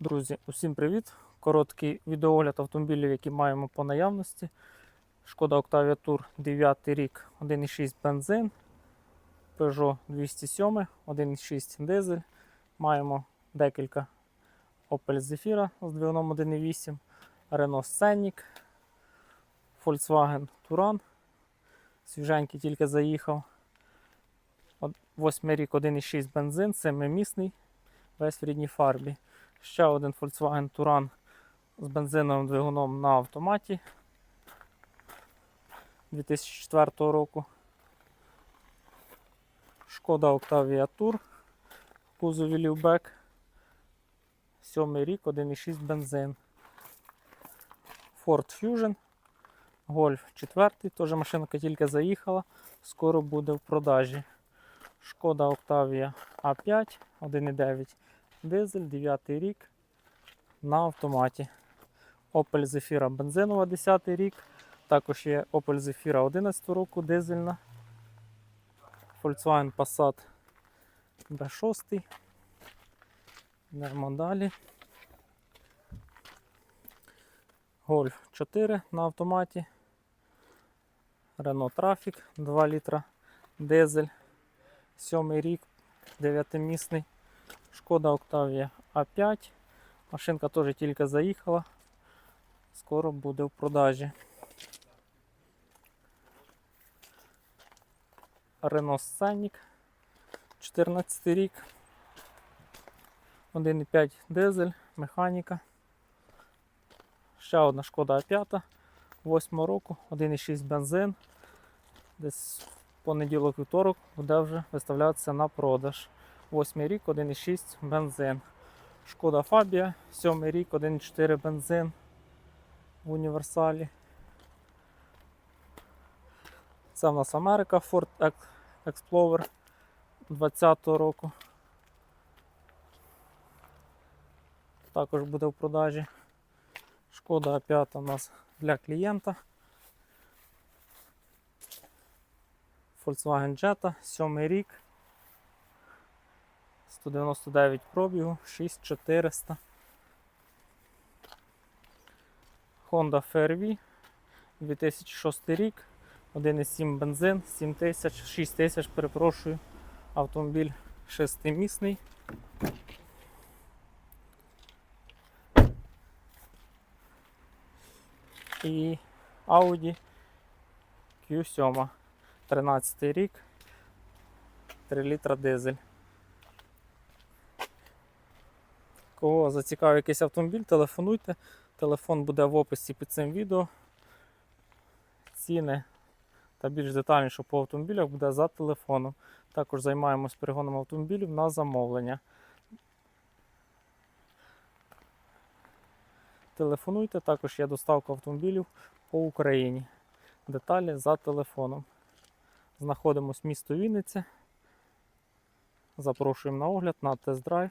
Друзі, усім привіт! Короткий відеогляд автомобілів, які маємо по наявності. Шкода Octavia Tour 9 рік, 1,6 бензин, Peugeot 207, 1,6 дизель. Маємо декілька Opel Zafira з двигуном 1,8, Renault Scenic, Volkswagen Touran. Свіженький тільки заїхав. 8 рік 1,6 бензин, 7-місний, весь в рідній фарбі. Ще один Volkswagen Touran з бензиновим двигуном на автоматі 2004 року. Шкода Octavia Tour в кузові Лівбек. 7 рік, 1,6 бензин. Ford Fusion. Golf 4, теж машинка тільки заїхала, скоро буде в продажі. Шкода Octavia A5 1,9 дизель, 9 рік на автоматі. Opel Zafira бензинова 10 рік. Також є Opel Zafira 11 року дизельна. Volkswagen Passat B6. Йдемо далі. Golf 4 на автоматі. Renault Trafic 2 літра дизель. 7 рік, 9-місний. Шкода Octavia A5. Машинка теж тільки заїхала. Скоро буде в продажі. Renault Scenic 14 рік. 1,5 дизель, механіка. Ще одна шкода А5 8 року, 1,6 бензин. Десь в понеділок вівторок буде вже виставлятися на продаж. 8 рік, 1,6 бензин. Шкода Фабія, 7 рік, 1,4 бензин в універсалі. Це в нас Америка Ford Explorer 20-го року. Також буде в продажі. Шкода А5 у нас для клієнта. Volkswagen Jetta, 7 рік. 199 пробігу, 6400. Honda FRV 2006 рік, 1,7 бензин, 7000, 6000, перепрошую, автомобіль шестимісний. І Audi Q7, 13 рік, 3 літра дизель. Кого зацікавив якийсь автомобіль, телефонуйте. Телефон буде в описі під цим відео. Ціни та більш детальніше по автомобілях буде за телефоном. Також займаємось перегоном автомобілів на замовлення. Телефонуйте, також є доставка автомобілів по Україні. Деталі за телефоном. Знаходимось в місто Вінниця. Запрошуємо на огляд на тест-драйв.